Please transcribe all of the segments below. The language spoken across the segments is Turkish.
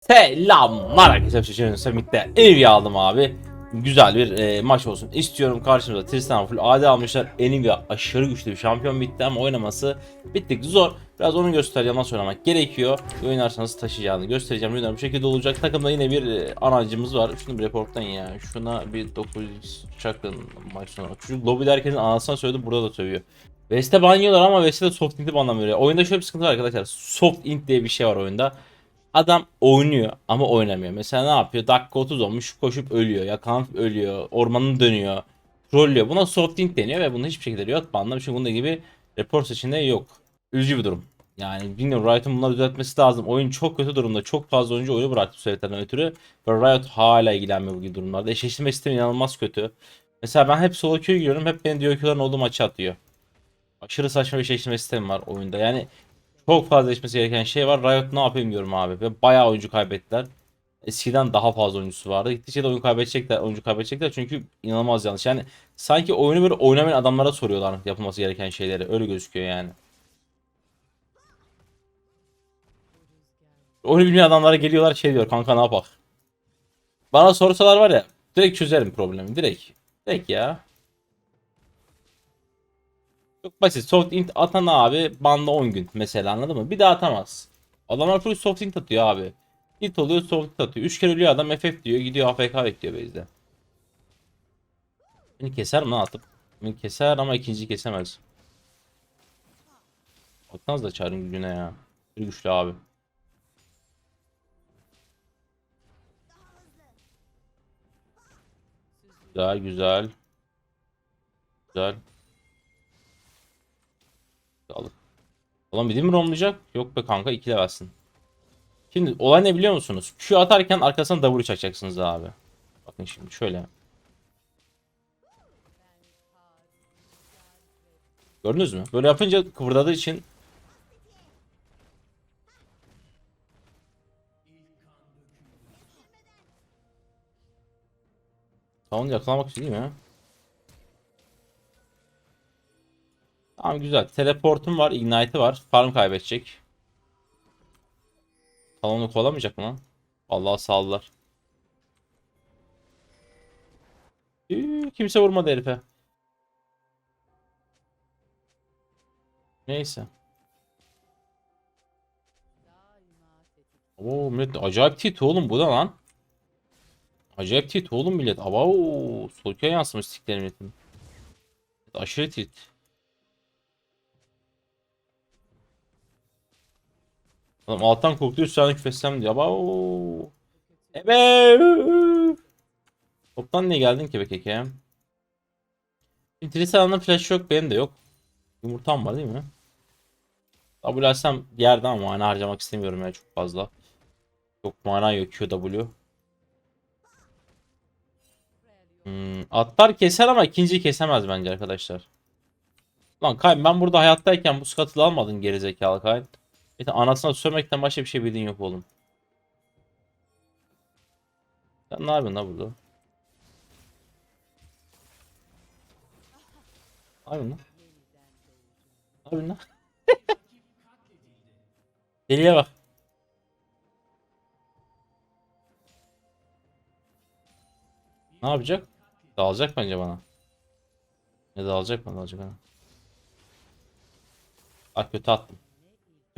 Selamlar arkadaşlar. Şaşırın Summit'te Nvidia aldım abi. Güzel bir e, maç olsun istiyorum. Karşımıza Tristan full AD almışlar. Nvidia aşırı güçlü bir şampiyon bitti ama oynaması bittik zor. Biraz onu göstereceğim nasıl oynamak gerekiyor. Oynarsanız taşıyacağını göstereceğim. Oyunlar bu şekilde olacak. Takımda yine bir e, anacımız var. Şunu bir reporttan ya. Şuna bir 9 çakın maç sonu. Çocuk lobide herkesin anasına söyledi burada da sövüyor. Veste banyolar ama Veste de soft int'i banlamıyor. Oyunda şöyle bir sıkıntı var arkadaşlar. Soft int diye bir şey var oyunda. Adam oynuyor ama oynamıyor. Mesela ne yapıyor? Dakika 30 olmuş koşup ölüyor. Yakalanıp ölüyor. Ormanın dönüyor. Trollüyor. Buna softing deniyor ve bunda hiçbir şekilde riot banlamıyor. Çünkü bunda gibi rapor seçeneği yok. Üzücü bir durum. Yani bilmiyorum Riot'un bunları düzeltmesi lazım. Oyun çok kötü durumda. Çok fazla oyuncu oyunu bıraktı sebeplerden ötürü. Ve Riot hala ilgilenmiyor bu gibi durumlarda. Eşleştirme sistemi inanılmaz kötü. Mesela ben hep solo queue giriyorum. Hep beni diyor queue'ların olduğu maçı atıyor. Aşırı saçma bir eşleştirme sistemi var oyunda. Yani çok fazla değişmesi gereken şey var. Riot ne yapayım diyorum abi. Ve bayağı oyuncu kaybettiler. Eskiden daha fazla oyuncusu vardı. Gittikçe de oyun kaybedecekler, oyuncu kaybedecekler çünkü inanılmaz yanlış. Yani sanki oyunu böyle oynamayan adamlara soruyorlar yapılması gereken şeyleri. Öyle gözüküyor yani. Oyunu bilmeyen adamlara geliyorlar şey diyor kanka ne yapak. Bana sorsalar var ya direkt çözerim problemi direkt. Direkt ya. Çok basit. Soft int atan abi banda 10 gün mesela anladın mı? Bir daha atamaz. Adamlar full soft int atıyor abi. Hit oluyor soft int atıyor. 3 kere ölüyor adam FF diyor gidiyor AFK bekliyor base'de. Beni keser mi lan atıp? Beni keser ama ikinci kesemez. Baksanız da çağırın gücüne ya. Bir güçlü abi. Güzel güzel. Güzel. Sağlık. Ulan bir mi romlayacak? Yok be kanka 2 levelsin. Şimdi olay ne biliyor musunuz? Q atarken arkasına W çakacaksınız abi. Bakın şimdi şöyle. Gördünüz mü? Böyle yapınca kıvırdadığı için Tamam yakalamak için değil mi? Tamam güzel. Teleportum var, ignite'ı var. Farm kaybedecek. Talonu kovalamayacak mı lan? Allah sağlılar. Kimse vurmadı herife. Neyse. Oo millet acayip tit oğlum bu da lan. Acayip tit oğlum millet. Aba Solkaya yansımış sikler milletin. Aşırı tit. Adam alttan korktu üst saniye küfetsem diyor. Aba Ebe. Toptan niye geldin ki be keke? Şimdi Tristan'ın flash yok benim de yok. Yumurtam var değil mi? W alsam yerde ama mana harcamak istemiyorum ya çok fazla. Çok mana yok QW. Hmm, atlar keser ama ikinciyi kesemez bence arkadaşlar. Lan Kayn ben burada hayattayken bu skatılı almadın gerizekalı Kayn. De anasına sövmekten başka bir şey bildiğin yok oğlum. Sen ne yapıyorsun la burada? Ne yapıyorsun lan? Ne? Deliye bak. Ne yapacak? Dağılacak bence bana. Ne dağılacak mı? Dağılacak bana. Ah kötü attım.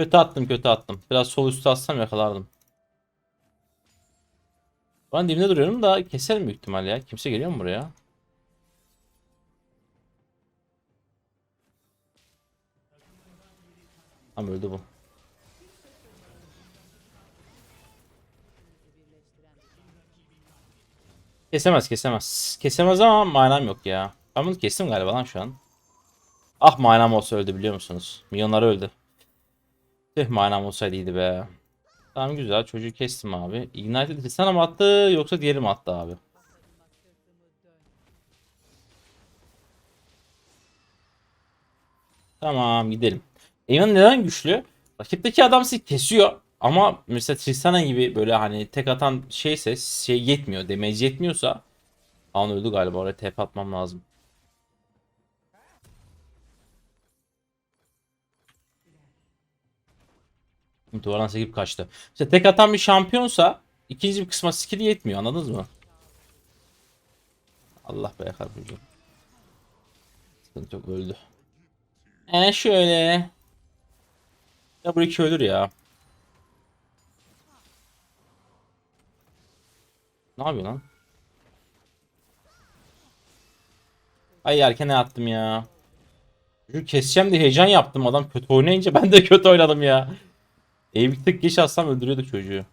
Kötü attım kötü attım. Biraz sol üstü atsam yakalardım. Ben dibinde duruyorum da keserim büyük ihtimal ya. Kimse geliyor mu buraya? Tamam öldü bu. Kesemez kesemez. Kesemez ama manam yok ya. Ben bunu kestim galiba lan şu an. Ah manam olsa öldü biliyor musunuz? Milyonları öldü. Tüh manam olsaydı be. Tamam güzel çocuğu kestim abi. Ignited sana mı attı yoksa diğeri attı abi? Tamam gidelim. Evan neden güçlü? Rakipteki adam sizi kesiyor. Ama mesela Tristana gibi böyle hani tek atan şeyse şey yetmiyor. Damage yetmiyorsa Kaan öldü galiba oraya TP atmam lazım. Duvardan sekip kaçtı. İşte tek atan bir şampiyonsa ikinci bir kısma skill'i yetmiyor anladınız mı? Allah be kardeşim. Sıkıntı yok öldü. E şöyle. Ya bu iki ölür ya. Ne yapıyor lan? Ay erken attım ya. Çocuğu keseceğim diye heyecan yaptım. Adam kötü oynayınca ben de kötü oynadım ya. Eğim bir tık geç atsam öldürüyorduk çocuğu.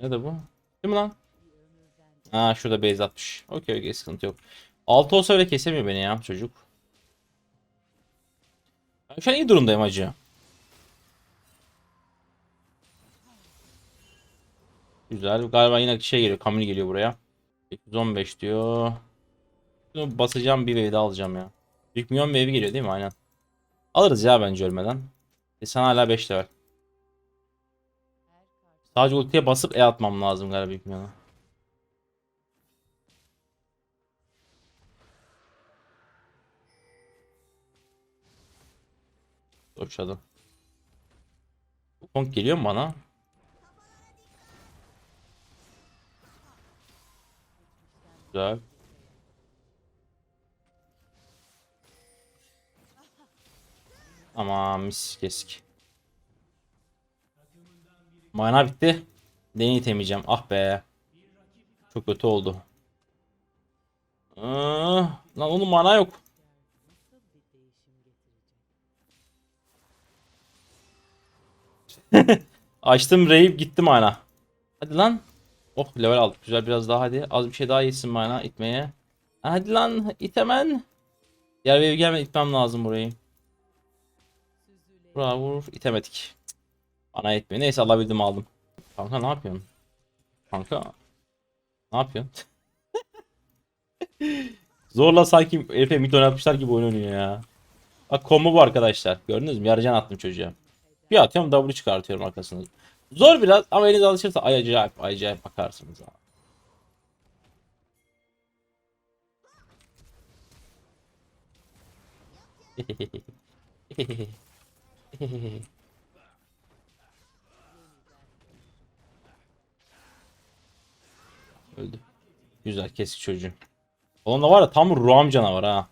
Ne de bu? Değil mi lan? Aa şurada base atmış. Okey okey sıkıntı yok. 6 olsa öyle kesemiyor beni ya çocuk. Ben şu an iyi durumdayım hacı. Güzel. Galiba yine şey geliyor. Kamil geliyor buraya. 815 diyor. Basacağım bir wave daha alacağım ya. Büyük milyon wave geliyor değil mi? Aynen. Alırız ya bence ölmeden. E sana hala 5 level. Sadece ultiye basıp E atmam lazım galiba büyük milyona. Doşladım. Bu Kong geliyor mu bana? Güzel. Ama mis kesik. Mana bitti. Deney temeyeceğim. Ah be. Çok kötü oldu. Aa, lan onun mana yok. Açtım reyip gitti mana. Hadi lan. Oh level aldık. Güzel biraz daha hadi. Az bir şey daha yesin mana itmeye. Hadi lan itemen. Diğer wave itmem lazım burayı. Bravo vur. itemedik. Ana etmiyor. Neyse alabildim aldım. Kanka ne yapıyorsun? Kanka. Ne yapıyorsun? Zorla sanki Efe mid oynatmışlar gibi oynuyor ya. Bak combo bu arkadaşlar. Gördünüz mü? Yarıcan attım çocuğa. Bir atıyorum W çıkartıyorum arkasını. Zor biraz ama eliniz alışırsa ay acayip acayip bakarsınız ha. Öldü. Güzel kesik çocuğu. Oğlum da var ya tam ruham canavar ha.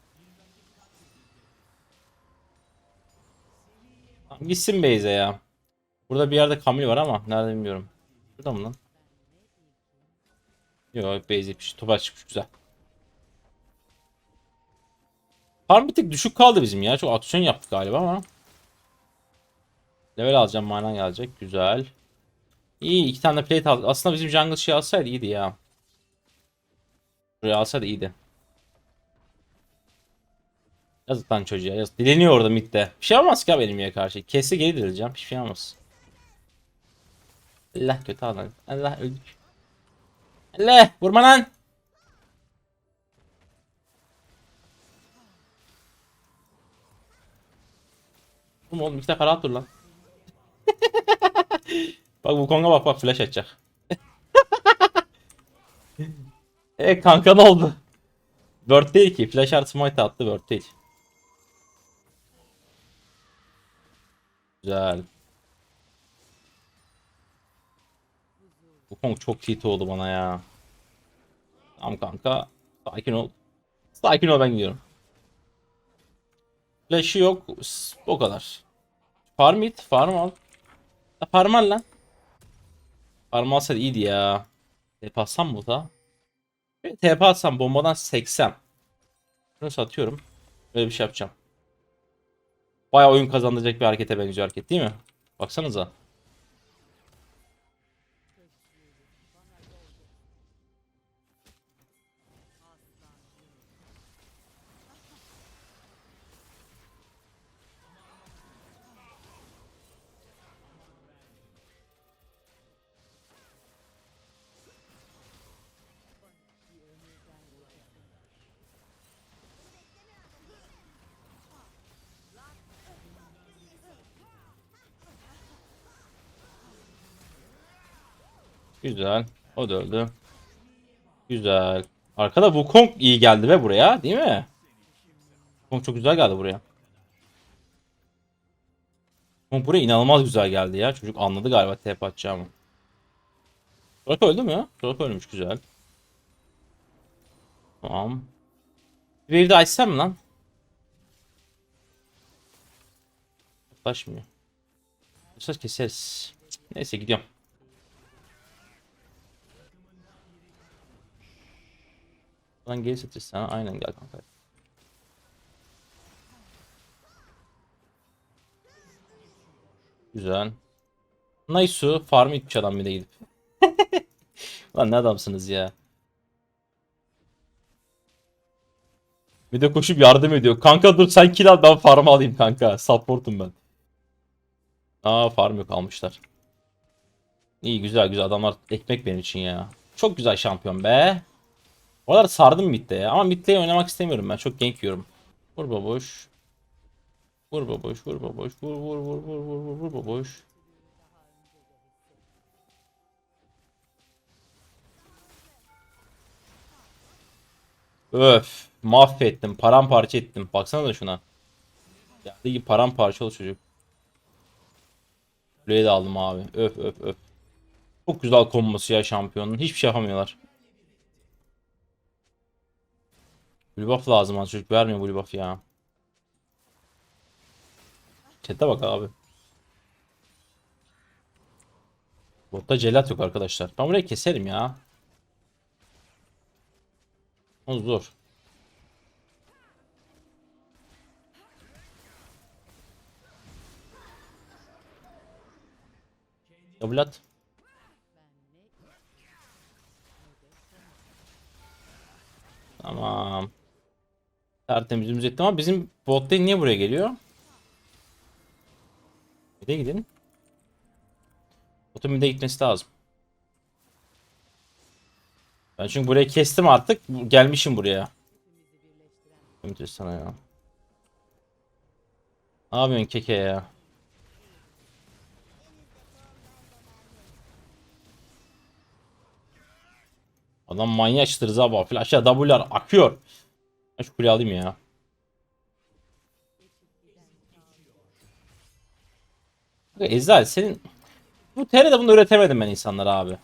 Tamam, Gitsin Beyze ya. Burada bir yerde Kamil var ama nerede bilmiyorum. Burada mı lan? Yok Beyze yapmış. Topa çıkmış güzel. Farm bir tık düşük kaldı bizim ya. Çok aksiyon yaptık galiba ama. Level alacağım. Mana gelecek. Güzel. İyi iki tane plate aldık. Aslında bizim jungle şey alsaydı iyiydi ya. Buraya alsaydı iyiydi. Yazık lan çocuğa yazık. Dileniyor orada midde. Bir şey olmaz ki ya benim ya karşı. Kesse geri dirileceğim. Bir şey olmaz. Allah kötü adam. Allah öldük. Allah vurma lan. Oğlum oğlum iki dakika rahat dur lan. Bak bu konga bak bak flash atacak. e kanka ne oldu? Word değil ki. Flash artı smite attı Word değil. Güzel. Bu Kong çok tilt oldu bana ya. Tamam kanka. Sakin ol. Sakin ol ben gidiyorum. Flash'ı yok. O kadar. Farm it. Farm al. Ya farm al lan. Farm alsaydı iyiydi ya. TP atsam mı da? Evet, TP atsam bombadan 80. Şunu satıyorum. Böyle bir şey yapacağım. Bayağı oyun kazandıracak bir harekete benziyor hareket değil mi? Baksanıza. Güzel. O da öldü. Güzel. Arkada Wukong iyi geldi be buraya değil mi? Wukong çok güzel geldi buraya. Wukong buraya inanılmaz güzel geldi ya. Çocuk anladı galiba TP atacağımı. Soraka öldü mü? Soraka ölmüş güzel. Tamam. Bir wave de açsam mı lan? Yaklaşmıyor. Yoksa keseriz. Neyse gidiyorum. Lan geri sana. Aynen gel kanka. Güzel. Naisu farm itmiş adam bir de gidip. Lan ne adamsınız ya. Bir de koşup yardım ediyor. Kanka dur sen kill al ben farm alayım kanka. Support'um ben. Aa farm yok almışlar. İyi güzel güzel adamlar ekmek benim için ya. Çok güzel şampiyon be. O kadar sardım midde ya. Ama midde oynamak istemiyorum ben. Çok gank yiyorum. Vur baboş. Vur baboş, vur baboş, vur vur vur vur vur vur vur baboş. Öf, mahvettim, paramparça ettim. Baksana da şuna. Geldiği gibi paramparça oldu çocuk. Kuleyi de aldım abi. Öf öf öf. Çok güzel kombosu ya şampiyonun. Hiçbir şey yapamıyorlar. Blue buff lazım az çocuk vermiyor blue buff ya. Chat'e bak abi. Botta celat yok arkadaşlar. Ben burayı keserim ya. O zor. Double at. Tamam. Tertemiz ettim ama bizim bot lane niye buraya geliyor? Bir de gidin. Botun bir gitmesi lazım. Ben çünkü burayı kestim artık. Gelmişim buraya. Ümit sana ya. Ne yapıyorsun keke ya? Adam manyak çıtırız abi. Flash'a W'lar akıyor. Ben şu kuleyi alayım ya. Ezel senin bu TR'de bunu öğretemedim ben insanlara abi.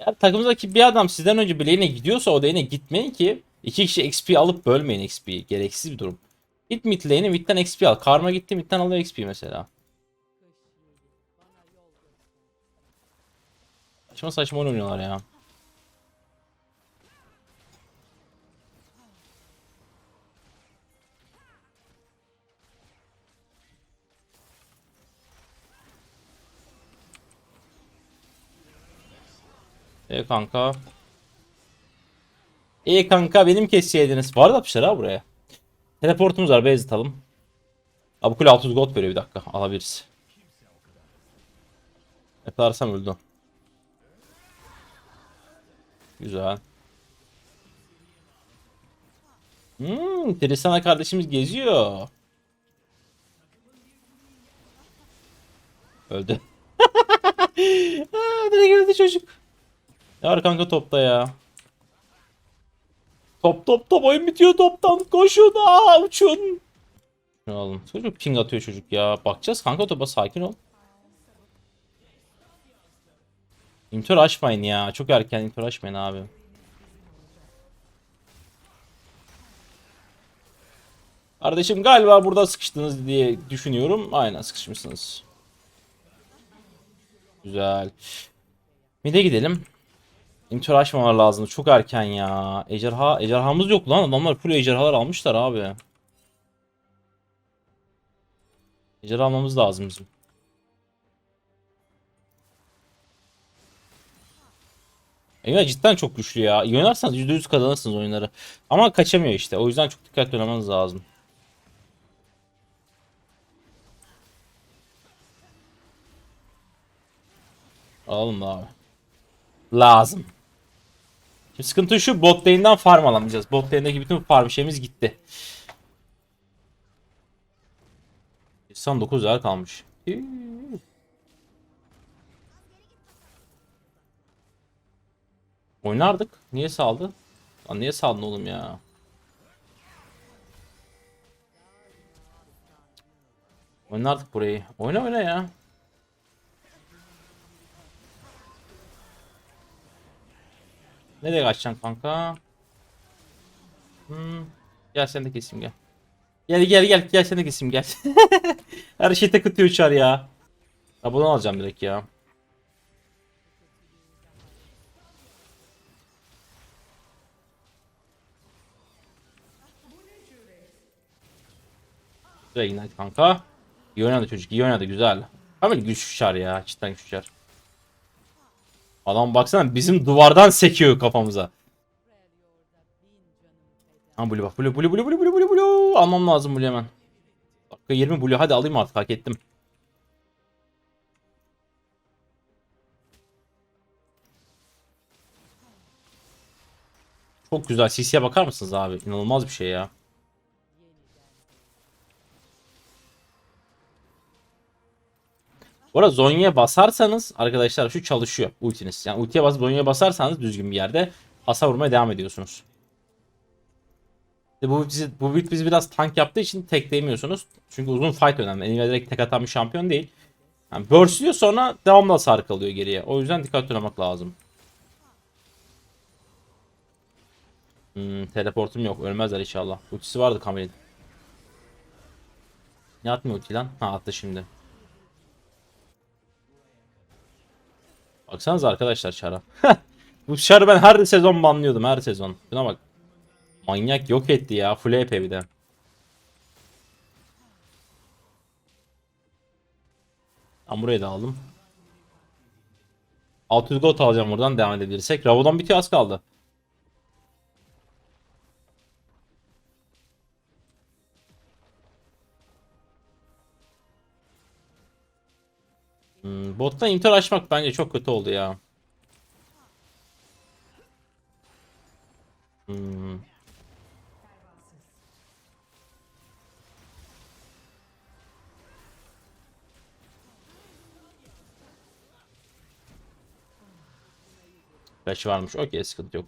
Ya takımızdaki bir adam sizden önce lane'e gidiyorsa o lane'e gitmeyin ki iki kişi XP alıp bölmeyin XP'yi. Gereksiz bir durum. Git mid lane'e midden XP al. Karma gitti midden alıyor XP mesela. Saçma saçma oynuyorlar ya. E kanka. İyi kanka benim kesseydiniz. Var da yapmışlar ha buraya. Teleportumuz var. Beyaz atalım. Abi kule 600 gold veriyor bir dakika. Alabiliriz. Yakalarsam öldü. Güzel. Hmm, Trisana kardeşimiz geziyor. Öldü. Aa, direkt öldü çocuk. Var kanka topta ya? Top top top oyun bitiyor toptan. Koşun aa uçun. Şunu alın. Çocuk ping atıyor çocuk ya. Bakacağız kanka topa sakin ol. İntör açmayın ya. Çok erken intör açmayın abi. Kardeşim galiba burada sıkıştınız diye düşünüyorum. Aynen sıkışmışsınız. Güzel. Mide gidelim. İntör açmamalar lazım. Çok erken ya. Ejderha, ejderhamız yok lan. Adamlar full ejderhalar almışlar abi. Ejderha almamız lazım bizim. Eyvah cidden çok güçlü ya. İyi oynarsanız %100 kazanırsınız oyunları. Ama kaçamıyor işte. O yüzden çok dikkatli oynamanız lazım. Alalım abi. Lazım. Şimdi sıkıntı şu bot lane'den farm alamayacağız. Bot lane'deki bütün farm şeyimiz gitti. 99 yer kalmış. Oynardık. Niye saldı? Lan niye saldın oğlum ya? Oyna artık burayı. Oyna oyna ya. Nereye kaçacaksın kanka? Hmm. Gel sen de keseyim gel. Gel gel gel gel sen de keseyim gel. Her şey takıtıyor uçar ya. Ha bunu alacağım direkt ya. Güzel ignite kanka. İyi oynadı çocuk iyi oynadı güzel. Ama güç uçar ya cidden güç uçar. Adam baksana bizim duvardan sekiyor kafamıza. Ha blue bak blue blue blue blue blue blue blue almam lazım blue hemen. Dakika 20 blue hadi alayım artık hak ettim. Çok güzel CC'ye bakar mısınız abi? İnanılmaz bir şey ya. Bu arada Zonya'ya basarsanız arkadaşlar şu çalışıyor ultiniz. Yani ultiye basıp Zonya'ya basarsanız düzgün bir yerde hasar vurmaya devam ediyorsunuz. İşte bu bizi, bu build bizi biraz tank yaptığı için tekleyemiyorsunuz. Çünkü uzun fight önemli. Nvidia direkt tek atan bir şampiyon değil. Yani burstluyor sonra devamlı hasar kalıyor geriye. O yüzden dikkatli olmak lazım. Hmm, teleportum yok. Ölmezler inşallah. Ultisi vardı Kamil'in. Ne atmıyor ulti lan? Ha attı şimdi. Baksanıza arkadaşlar çara. Bu çarı ben her sezon banlıyordum her sezon. Buna bak. Manyak yok etti ya. Full EP bir de. Ben burayı da aldım. 600 gold alacağım buradan devam edebilirsek. Ravo'dan bitiyor az kaldı. Hmm, bottan inter açmak bence çok kötü oldu ya. Hmm. Flash varmış. Okey sıkıntı yok.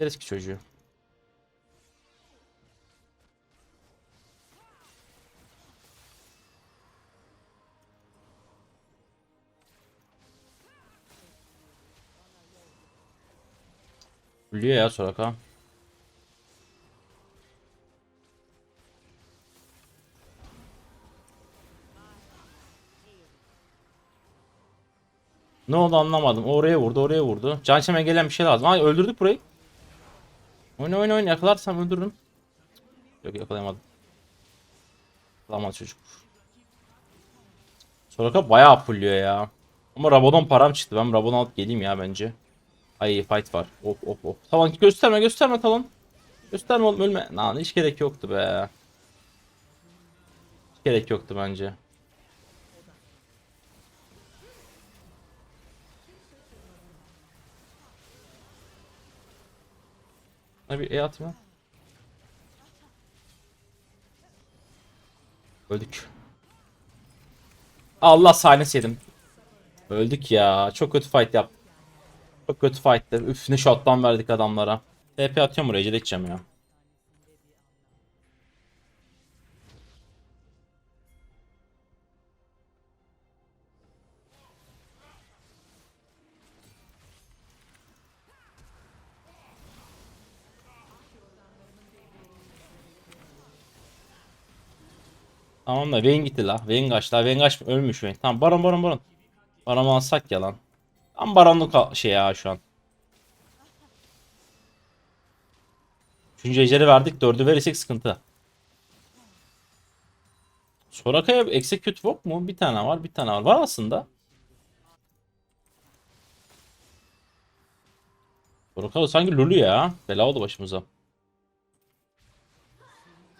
Deriz ki çocuğu. Biliyor ya Soraka. Ne oldu anlamadım. Oraya vurdu, oraya vurdu. Can Çemen gelen bir şey lazım. Ay öldürdük burayı. Oyna oyna oyna yakalarsam öldürürüm. Yok yakalayamadım. Yakalamadı çocuk. Soraka bayağı fulluyor ya. Ama Rabadon param çıktı. Ben Rabadon alıp geleyim ya bence. Ay fight var. Hop hop hop. Tamam gösterme gösterme talon. Gösterme oğlum ölme. Lan hiç gerek yoktu be. Hiç gerek yoktu bence. Bir E lan. Öldük. Allah sahnesi yedim. Öldük ya. Çok kötü fight yaptık. Çok kötü fight'tı. Üf ne shot'tan verdik adamlara. TP atıyorum buraya. Acele edeceğim ya. Tamam da Vayne gitti la. Vayne kaçtı la. Vayne kaç ölmüş Vayne. Tamam baron baron baron. Baron alsak ya lan. Tam baronluk al- şey ya şu an. Üçüncü ejderi verdik. Dördü verirsek sıkıntı. Soraka'ya execute walk mu? Bir tane var. Bir tane var. Var aslında. Soraka sanki Lulu ya. Bela oldu başımıza.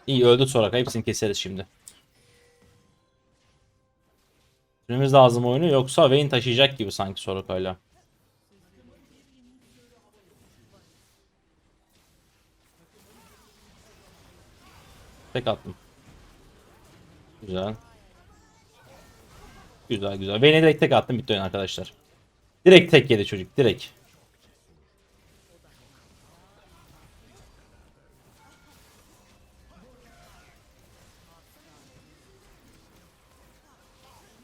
İyi öldü Soraka. Hepsini keseriz şimdi. Süremiz lazım oyunu yoksa Vayne taşıyacak gibi sanki Soraka'yla. Tek attım. Güzel. Güzel güzel. Vayne'e direkt tek attım bitti oyun arkadaşlar. Direkt tek yedi çocuk direkt.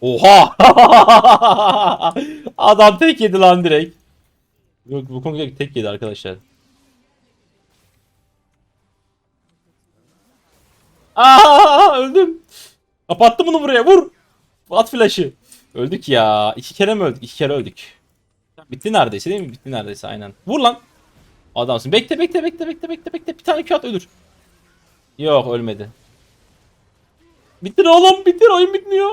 Oha! Adam tek yedi lan direkt. Yok bu konu direkt tek yedi arkadaşlar. Aa öldüm. Kapattım bunu buraya vur. At flash'ı. Öldük ya. İki kere mi öldük? İki kere öldük. Bitti neredeyse değil mi? Bitti neredeyse aynen. Vur lan. Adamsın. Bekle bekle bekle bekle bekle bekle. Bir tane at ölür. Yok ölmedi. Bitir oğlum bitir oyun bitmiyor.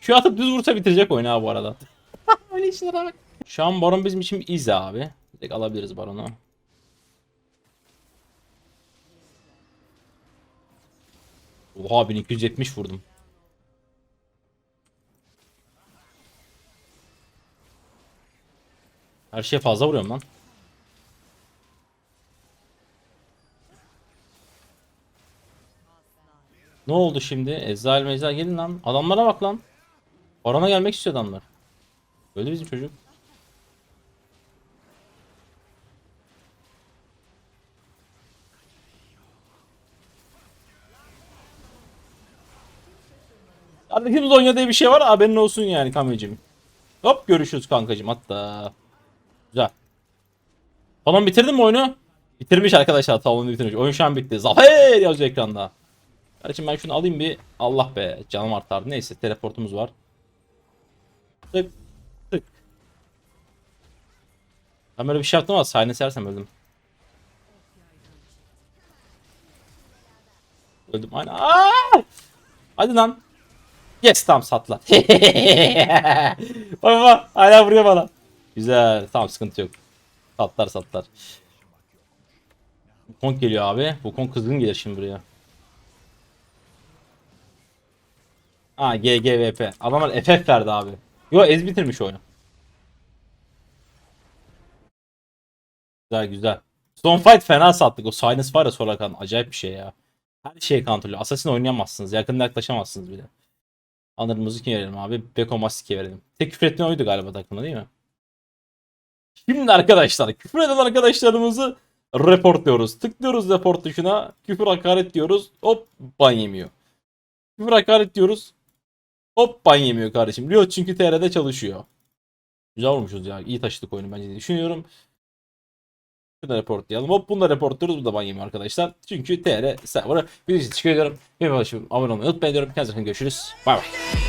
Q atıp düz vursa bitirecek oyunu ha bu arada. Öyle işlere bak. Şu an baron bizim için iz abi. Direkt alabiliriz baronu. Oha 1270 vurdum. Her şeye fazla vuruyorum lan. Ne oldu şimdi? Ezrail mezrail gelin lan. Adamlara bak lan. Barona gelmek istiyor adamlar. Öyle bizim çocuk. Kardeşimiz oynuyor diye bir şey var haberin olsun yani Kamil'cim. Hop görüşürüz kankacım hatta. Güzel. Tamam bitirdin mi oyunu? Bitirmiş arkadaşlar tamam bitirmiş. Oyun şu an bitti. Zafer yazıyor ekranda. Kardeşim ben şunu alayım bir. Allah be canım artardı. Neyse teleportumuz var. Tık tık. Ben böyle bir şey yaptım ama sahne sersem öldüm. Öldüm aynen. Aa! Hadi lan. Yes tamam satla. baba baba hala vuruyor bana. Güzel tamam sıkıntı yok. Satlar satlar. Wukong geliyor abi. Wukong kızgın gelir şimdi buraya. Ha GGVP. Adamlar FF verdi abi. Yo ez bitirmiş oyunu. Güzel güzel. Son fight fena sattık. O Silence var ya sonra kan acayip bir şey ya. Her şeyi kontrolü. Assassin oynayamazsınız. Yakında yaklaşamazsınız bile. Anırımızı kim verelim abi? Beko Masik'e verelim. Tek küfür ettiğin oydu galiba takımda değil mi? Şimdi arkadaşlar küfür eden arkadaşlarımızı reportluyoruz. Tıklıyoruz report tuşuna. Küfür hakaret diyoruz. Hop ban yemiyor. Küfür hakaret diyoruz. Hop ban yemiyor kardeşim. Riot çünkü TR'de çalışıyor. Güzel olmuşuz ya. İyi taşıdık oyunu bence diye düşünüyorum. Şunu reportlayalım. Hop bunu da reportluyoruz. Bu da ban yemiyor arkadaşlar. Çünkü TR server'ı. Bir teşekkür ediyorum. Bir abone olmayı unutmayın diyorum. Kendinize görüşürüz. Bay bay.